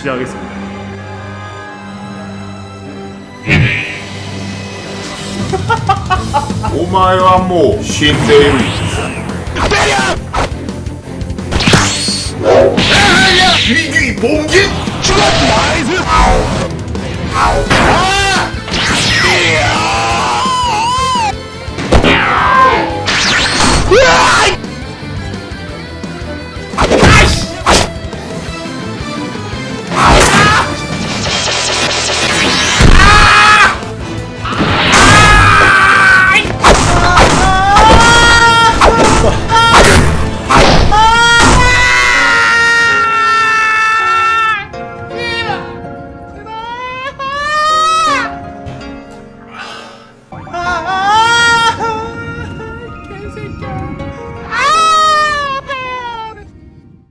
시작하겠습니다. 오마이와 모 신데이 위기 봉기 죽어! 나이스!